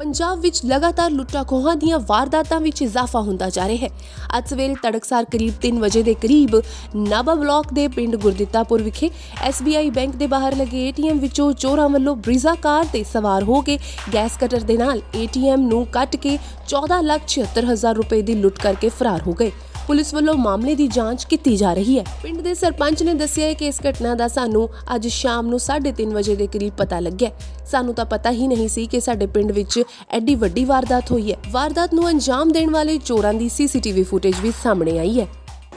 ਪੰਜਾਬ ਵਿੱਚ ਲਗਾਤਾਰ ਲੁੱਟਾਂ ਖੋਹਾਂ ਦੀਆਂ ਵਾਰਦਾਤਾਂ ਵਿੱਚ ਇਜ਼ਾਫਾ ਹੁੰਦਾ ਜਾ ਰਿਹਾ ਹੈ। ਅੱਜ ਸਵੇਰੇ ਤੜਕਸਾਰ ਕਰੀਬ 3 ਵਜੇ ਦੇ ਕਰੀਬ ਨਾਭਾ ਬਲਾਕ ਦੇ ਪਿੰਡ ਗੁਰਦਿੱਤਾਪੁਰ ਵਿਖੇ SBI ਬੈਂਕ ਦੇ ਬਾਹਰ ਲੱਗੇ ATM ਵਿੱਚੋਂ ਚੋਰਾਂ ਵੱਲੋਂ ਬ੍ਰੀਜ਼ਾ ਕਾਰ ਤੇ ਸਵਾਰ ਹੋ ਕੇ ਗੈਸ ਕਟਰ ਦੇ ਨਾਲ ATM ਨੂੰ ਕੱਟ ਕੇ 14 ਲੱਖ 76 ਹਜ਼ਾਰ ਰੁਪਏ ਦੀ ਲੁੱਟ ਕਰਕੇ ਫਰਾਰ ਹੋ ਗਏ। ਪੁਲਿਸ ਵੱਲੋਂ ਮਾਮਲੇ ਦੀ ਜਾਂਚ ਕੀਤੀ ਜਾ ਰਹੀ ਹੈ। ਪਿੰਡ ਦੇ ਸਰਪੰਚ ਨੇ ਦੱਸਿਆ ਹੈ ਕਿ ਇਸ ਘਟਨਾ ਦਾ ਸਾਨੂੰ ਅੱਜ ਸ਼ਾਮ ਨੂੰ 3:30 ਵਜੇ ਦੇ ਕਰੀਬ ਪਤਾ ਲੱਗਿਆ ਸਾਨੂੰ ਤਾਂ ਪਤਾ ਹੀ ਨਹੀਂ ਸੀ ਕਿ ਸਾਡੇ ਪਿੰਡ ਵਿੱਚ ਐਡੀ ਵੱਡੀ ਵਾਰਦਾਤ ਹੋਈ ਹੈ। ਵਾਰਦਾਤ ਨੂੰ ਅੰਜਾਮ ਦੇਣ ਵਾਲੇ ਚੋਰਾਂ ਦੀ ਸੀਸੀਟੀਵੀ ਫੁਟੇਜ ਵੀ ਸਾਹਮਣੇ ਆਈ ਹੈ।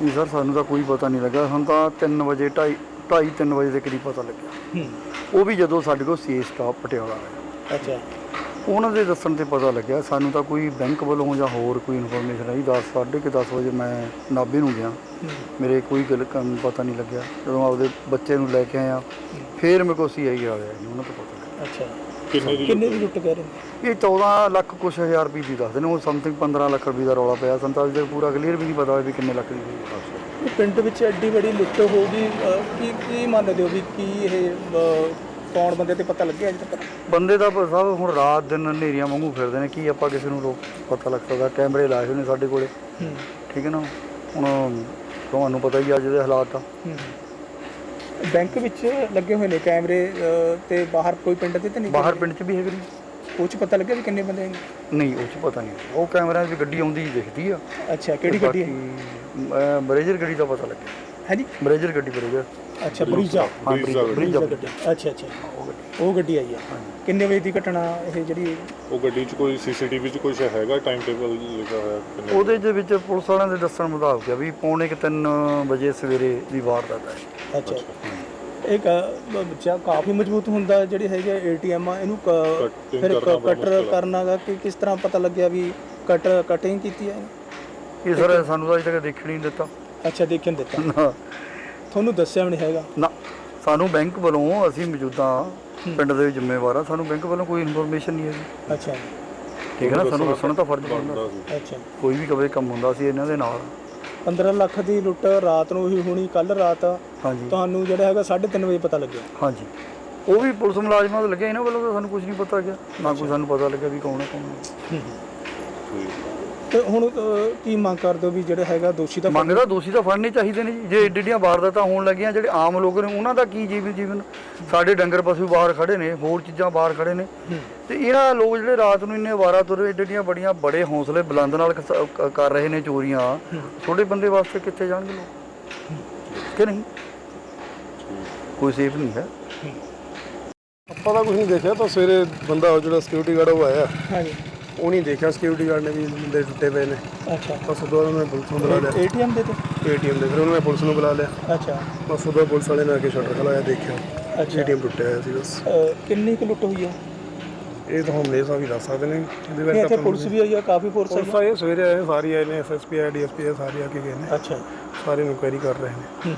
ਨਹੀਂ ਸਰ ਸਾਨੂੰ ਤਾਂ ਕੋਈ ਪਤਾ ਨਹੀਂ ਲੱਗਾ। ਸਾਨੂੰ ਤਾਂ 3 ਵਜੇ 2:30 ਢਾਈ 3 ਵਜੇ ਦੇ ਕਰੀਬ ਪਤਾ ਲੱਗਿਆ। ਹੂੰ। ਉਹ ਵੀ ਜਦੋਂ ਸਾਡੇ ਕੋਲ ਸੀ ਸਟਾਫ ਪਟਿਆਲਾ ਆਇਆ ਅੱਛਾ। ਉਹਨਾਂ ਦੇ ਦੱਸਣ ਤੇ ਪਤਾ ਲੱਗਿਆ ਸਾਨੂੰ ਤਾਂ ਕੋਈ ਬੈਂਕ ਵੱਲੋਂ ਜਾਂ ਹੋਰ ਕੋਈ ਇਨਫੋਰਮੇਸ਼ਨ ਆਈ 10 10:30 ਵਜੇ ਮੈਂ ਨਾਭੇ ਨੂੰ ਗਿਆ। ਮੇਰੇ ਕੋਈ ਗੱਲ ਕੰਮ ਪਤਾ ਨਹੀਂ ਲੱਗਿਆ। ਜਦੋਂ ਆਪਦੇ ਬੱਚੇ ਨੂੰ ਲੈ ਕੇ ਆਇਆ ਫੇਰ ਮੇਰੇ ਕੋਲ ਸੀ ਆਈ ਆ ਗਿਆ ਜੀ ਉਹਨਾਂ ਤੋਂ ਪਤਾ ਲੱਗਾ ਅੱਛਾ। ਕਿੰਨੇ ਦੀ ਕਿੰਨੇ ਦੀ ਲੁੱਟ ਕਹਿ ਰਹੇ ਇਹ 14 ਲੱਖ ਕੁਛ ਹਜ਼ਾਰ ਰੁਪਏ ਦੀ ਦੱਸਦੇ ਨੇ ਉਹ ਸਮਥਿੰਗ 15 ਲੱਖ ਰੁਪਏ ਦਾ ਰੌਲਾ ਪਿਆ। ਅਜੇ ਤੱਕ ਪੂਰਾ ਕਲੀਅਰ ਵੀ ਨਹੀਂ ਪਤਾ ਵੀ ਕਿੰਨੇ ਲੱਖ ਦੀ ਹੋਈ ਪਿੰਡ ਵਿੱਚ ਐਡੀ ਵੱਡੀ ਲੁੱਟ ਹੋ ਗਈ ਅਹ, ਕੀ ਕੀ ਮੰਨਦੇ ਹੋ ਵੀ ਕੀ ਇਹ ਕੌਣ ਬੰਦੇ ਤੇ ਪਤਾ ਲੱਗਿਆ ਅਜੇ ਤੱਕ? ਬੰਦੇ ਦਾ ਪ- ਸਭ ਹੁਣ ਰਾਤ ਦਿਨ ਹਨੇਰੀਆਂ ਵਾਂਗੂ ਫਿਰਦੇ ਨੇ ਕੀ ਆਪਾਂ ਕਿਸੇ ਨੂੰ ਰੋਕ ਪਤਾ ਲੱਗ ਸਕਦਾ ਕੈਮਰੇ ਲਾਏ ਹੋਏ ਨੇ ਸਾਡੇ ਕੋਲੇ। ਠੀਕ ਹੈ ਨਾ? ਹੁਣ ਤੁਹਾਨੂੰ ਪਤਾ ਹੀ ਆ ਅੱਜ ਦੇ ਹਾਲਾਤ ਆ ਬੈਂਕ ਵਿੱਚ ਲੱਗੇ ਹੋਏ ਨੇ ਕੈਮਰੇ ਅਹ, ਤੇ ਬਾਹਰ ਕੋਈ ਪਿੰਡ ਦੇ ਤੇ ਨਹੀਂ ਬਾਹਰ ਪਿੰਡ 'ਚ ਵੀ ਹੈਗੇ ਨੇ। ਉਹ ਚ ਪਤਾ ਲੱਗਿਆ ਵੀ ਕਿੰਨੇ ਬੰਦੇ ਹੈਗੇ? ਨਹੀਂ ਉਹ 'ਚ ਪਤਾ ਨਹੀਂ। ਉਹ ਕੈਮਰਿਆਂ 'ਚ ਗੱਡੀ ਆਉਂਦੀ ਦਿਖਦੀ ਆ। ਅੱਛਾ ਕਿਹੜੀ ਗੱਡੀ ਹੈ? ਬਰੇਜਰ ਗੱਡੀ ਦਾ ਪਤਾ ਲੱਗਿਆ। ਹੈ ਜੀ ਬਰੇਜਰ ਗੱਡੀ ਬਰੇਜਰ ਅੱਛਾ ਬਰੀਜਾ। ਹਾਂ ਬਰੀਜਰ ਬਰੀਜਾ ਗੱਡੀ। ਅੱਛਾ ਅੱਛਾ। ਉਹ ਗੱਡੀ ਆਈ ਆ। ਕਿੰਨੇ ਵਜੇ ਦੀ ਘਟਨਾ ਇਹ ਜਿਹੜੀ? ਉਹ ਗੱਡੀ 'ਚ ਕੋਈ ਸੀਸੀਟੀਵੀ 'ਚ ਕੁਝ ਹੈਗਾ ਟਾਈਮ ਟੇਬਲ ਲਿਖਿਆ ਹੋਇਆ ਕਿੰਨੇ ਉਹਦੇ ਦੇ ਵਿੱਚ ਪੁਲਿਸ ਵਾਲਿਆਂ ਦੇ ਦੱਸਣ ਮੁਤਾਬਕ ਆ ਵੀ ਪੌਣੇ ਕਿ 3 ਵਜੇ ਸਵੇਰੇ ਦੀ ਵਾਰਦਾਤ ਹੈ ਅੱਛਾ। ਇੱਕ ਬੱਚਾ ਕਾਫੀ ਮਜ਼ਬੂਤ ਹੁੰਦਾ ਜਿਹੜੀ ਹੈਗੀ ਏਟੀਐਮ ਆ ਇਹਨੂੰ ਫਿਰ ਕਟਰ। ਕਰਨਾਗਾ ਕਿ ਕਿਸ ਤਰ੍ਹਾਂ ਪਤਾ ਲੱਗਿਆ ਵੀ ਕਟ ਕਟਿੰਗ ਕੀਤੀ ਹੈ ਇਹ ਸਰ ਸਾਨੂੰ ਤਾਂ ਅਜੇ ਤੱਕ ਦੇਖਣ ਨਹੀਂ ਦਿੱਤਾ। ਅੱਛਾ ਦੇਖਣ ਦਿੱਤਾ। ਨਾ। ਤੁਹਾਨੂੰ ਦੱਸਿਆ ਵੀ ਨਹੀਂ ਹੈਗਾ। ਨਾ ਸਾਨੂੰ ਬੈਂਕ ਵੱਲੋਂ ਅਸੀਂ ਮੌਜੂਦਾ ਪਿੰਡ ਦੇ ਜ਼ਿੰਮੇਵਾਰ ਆ। ਸਾਨੂੰ ਬੈਂਕ ਵੱਲੋਂ ਕੋਈ ਇਨਫੋਰਮੇਸ਼ਨ ਨਹੀਂ ਹੈਗੀ ਅੱਛਾ ਠੀਕ ਹੈ ਨਾ? ਸਾਨੂੰ ਦੱਸਣਾ ਤਾਂ ਫਰਜ਼ ਬਣਦਾ। ਅੱਛਾ। ਕੋਈ ਵੀ ਕਵੇ ਕੰਮ ਹੁੰਦਾ ਸੀ ਇਹਨਾਂ ਦੇ ਨਾਲ। 15 ਲੱਖ ਦੀ ਲੁੱਟ ਰਾਤ ਨੂੰ ਹੀ ਹੋਣੀ ਕੱਲ ਰਾਤ। ਹਾਂਜੀ। ਤੁਹਾਨੂੰ ਜਿਹੜਾ ਹੈਗਾ 3:30 ਵਜੇ ਪਤਾ ਲੱਗਿਆ। ਹਾਂਜੀ। ਉਹ ਵੀ ਪੁਲਿਸ ਮੁਲਾਜ਼ਮਾਂ ਤੋਂ ਲੱਗਿਆ ਇਹਨਾਂ ਵੱਲੋਂ ਤਾਂ ਸਾਨੂੰ ਕੁਝ ਨਹੀਂ ਪਤਾ ਲੱਗਿਆ। ਨਾ ਕੋਈ ਸਾਨੂੰ ਪਤਾ ਲੱਗਿਆ ਵੀ ਕੌਣ ਹੈ ਕੌਣ ਨਹੀਂ। ਤੇ ਹੁਣ ਅਹ, ਕੀ ਮੰਗ ਕਰਦੇ ਹੋ ਵੀ ਜਿਹੜਾ ਹੈਗਾ ਦੋਸ਼ੀ ਦਾ ਮੰਗਦਾ ਦੋਸ਼ੀ ਤਾਂ ਫੜਨੇ ਚਾਹੀਦੇ ਨੇ ਜੀ। ਜੇ ਏਡੀ ਏਡੀਆਂ ਵਾਰਦਾਤਾਂ ਹੋਣ ਲੱਗੀਆਂ ਜਿਹੜੇ ਆਮ ਲੋਕ ਨੇ ਉਹਨਾਂ ਦਾ ਕੀ ਜੀਵਨ ਜੀਵਨ? ਸਾਡੇ ਡੰਗਰ ਪਸ਼ੂ ਬਾਹਰ ਖੜੇ ਨੇ ਹੋਰ ਚੀਜ਼ਾਂ ਬਾਹਰ ਖੜੇ ਨੇ। ਤੇ ਇਹਨਾਂ ਲੋਕ ਜਿਹੜੇ ਰਾਤ ਨੂੰ ਇੰਨੇ ਵਾਰਾ ਤੁਰੇ ਏਡੀ ਏਡੀਆਂ ਬੜੀਆਂ ਬੜੇ ਹੌਸਲੇ ਬੁਲੰਦ ਨਾਲ ਕਸ- ਕ- ਕਰ ਰਹੇ ਨੇ ਚੋਰੀਆਂ। ਛੋਟੇ ਬੰਦੇ ਵਾਸਤੇ ਕਿੱਥੇ ਜਾਣਗੇ ਲੋਕ? ਕਿ ਨਹੀਂ? ਕੋਈ ਸੇਫ ਨਹੀਂ ਹੈ। ਆਪਾਂ ਤਾਂ ਕੁਝ ਨਹੀਂ ਦੇਖਿਆ ਤਾਂ ਸਵੇਰੇ ਬੰਦਾ ਉਹ ਜਿਹੜਾ ਸਿਕਿਉਰਿਟੀ ਗਾਰਡ ਉਹ ਆਇਆ। ਹਾਂਜੀ। ਉਹ ਨਹੀਂ ਦੇਖਿਆ ਸਿਕਿਉਰਿਟੀ ਗਾਰਡ ਨੇ ਵੀ ਬੰਦੇ ਟੁੱਟੇ ਪਏ ਨੇ। ਅੱਛਾ। ਬਸ ਉਦੋਂ ਉਹਨਾਂ ਨੇ ਪੁਲਿਸ ਨੂੰ ਬੁਲਾ ਲਿਆ। ਏਟੀਐਮ ਦੇ ਤੇ? ਏਟੀਐਮ ਦੇ ਫਿਰ ਉਹਨਾਂ ਨੇ ਪੁਲਿਸ ਨੂੰ ਬੁਲਾ ਲਿਆ। ਅੱਛਾ। ਬਸ ਉਦੋਂ ਪੁਲਿਸ ਵਾਲੇ ਨੇ ਆ ਕੇ ਸ਼ਟਰ ਖਲਾਇਆ ਦੇਖਿਆ। ਅੱਛਾ। ਏਟੀਐਮ ਟੁੱਟਿਆ ਹੋਇਆ ਸੀ ਬਸ। ਕਿੰਨੀ ਕੁ ਲੁੱਟ ਹੋਈ ਹੈ ਇਹ ਤਾਂ ਹੁਣ ਨੇ ਸਾਹਿਬ ਹੀ ਦੱਸ ਸਕਦੇ ਨੇ। ਇਹਦੇ ਵਿੱਚ ਆਪਾਂ ਪੁਲਿਸ ਵੀ ਆਈ ਆ ਕਾਫੀ ਫੋਰਸ ਆਈ ਪੁਲਿਸ ਆਏ ਸਵੇਰੇ ਆਏ ਸਾਰੇ ਆਏ ਨੇ ਐਸਐਸਪੀ ਆਏ ਡੀਐਸਪੀ ਆਏ ਸਾਰੇ ਆ ਕੇ ਗਏ ਨੇ। ਅੱਛਾ। ਸਾਰੇ ਇਨਕੁਆਇਰੀ ਕਰ ਰਹੇ ਨੇ।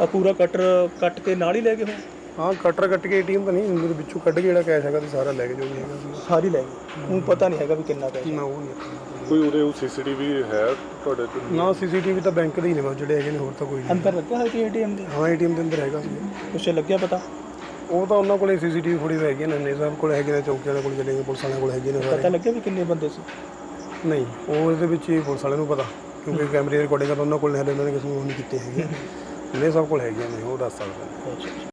ਆ ਪੂਰਾ ਕਟਰ ਕੱਟ ਕੇ ਨਾਲ ਹੀ ਲੈ ਗਏ ਹੋ ਹਾਂ ਕਟਰ ਕੱਟ ਕੇ ਏਟੀਐਮ ਤਾਂ ਨਹੀਂ ਉਹਦੇ ਵਿੱਚੋਂ ਕੱਢ ਕੇ ਜਿਹੜਾ ਕੈਸ਼ ਹੈਗਾ ਤੇ ਸਾਰਾ ਲੈ ਕੇ ਜੋ ਵੀ ਹੈਗਾ ਸੀ ਸਾਰੀ ਲੈ ਗਏ। ਹੁਣ ਪਤਾ ਨਹੀਂ ਹੈਗਾ ਵੀ ਕਿੰਨਾ ਪੈਸਾ ਨਾ ਉਹ ਨਹੀਂ ਕੋਈ ਉਹਦੇ ਸੀਸੀਟੀਵੀ ਹੈ ਤੁਹਾਡੇ ਕੋਲ? ਨਾ ਸੀਸੀਟੀਵੀ ਤਾਂ ਬੈਂਕ ਦੇ ਹੀ ਨੇ ਬਸ ਜਿਹੜੇ ਹੈਗੇ ਨੇ ਹੋਰ ਤਾਂ ਕੋਈ ਨਹੀਂ। ਅੰਦਰ ਲੱਗਾ ਹੋਇਆ ਸੀ ਏਟੀਐਮ ਦੇ? ਹਾਂ ਏਟੀਐਮ ਦੇ ਅੰਦਰ ਹੈਗਾ ਸੀ ਕੁਛ ਲੱਗਿਆ ਪਤਾ? ਉਹ ਤਾਂ ਉਹਨਾਂ ਕੋਲੇ ਸੀਸੀਟੀਵੀ ਫੁਟੇਜ ਹੈਗੀ ਨੇ ਨੇ ਸਾਹਿਬ ਕੋਲ ਹੈਗੇ ਨੇ ਚੌਕੀ ਵਾਲੇ ਕੋਲ ਚਲੇ ਗਏ ਪੁਲਿਸ ਵਾਲਿਆਂ ਕੋਲ ਹੈਗੇ ਨੇ ਪਤਾ ਸਾਰੇ ਲੱਗਿਆ ਵੀ ਕਿੰਨੇ ਬੰਦੇ ਸੀ? ਨਹੀਂ ਉਹ ਇਹਦੇ ਵਿੱਚ ਹੀ ਪੁਲਿਸ ਵਾਲਿਆਂ ਨੂੰ ਪਤਾ ਕਿਉਂਕਿ ਕੈਮਰੇ ਰਿਕਾਰਡਿੰਗ ਤਾਂ ਉਹਨਾਂ ਕੋਲ ਹਲੇ ਉਹਨਾਂ ਨੇ ਕਿਸੇ ਨੂੰ ਉਹ ਨਹੀਂ ਕੀਤੇ ਹੈਗੇ। ਨੇ ਸਭ ਕੋਲ ਹੈਗੀਆਂ ਨੇ ਉਹ ਦੱਸ ਸਕਦੇ ਨੇ। ਅੱਛਾ।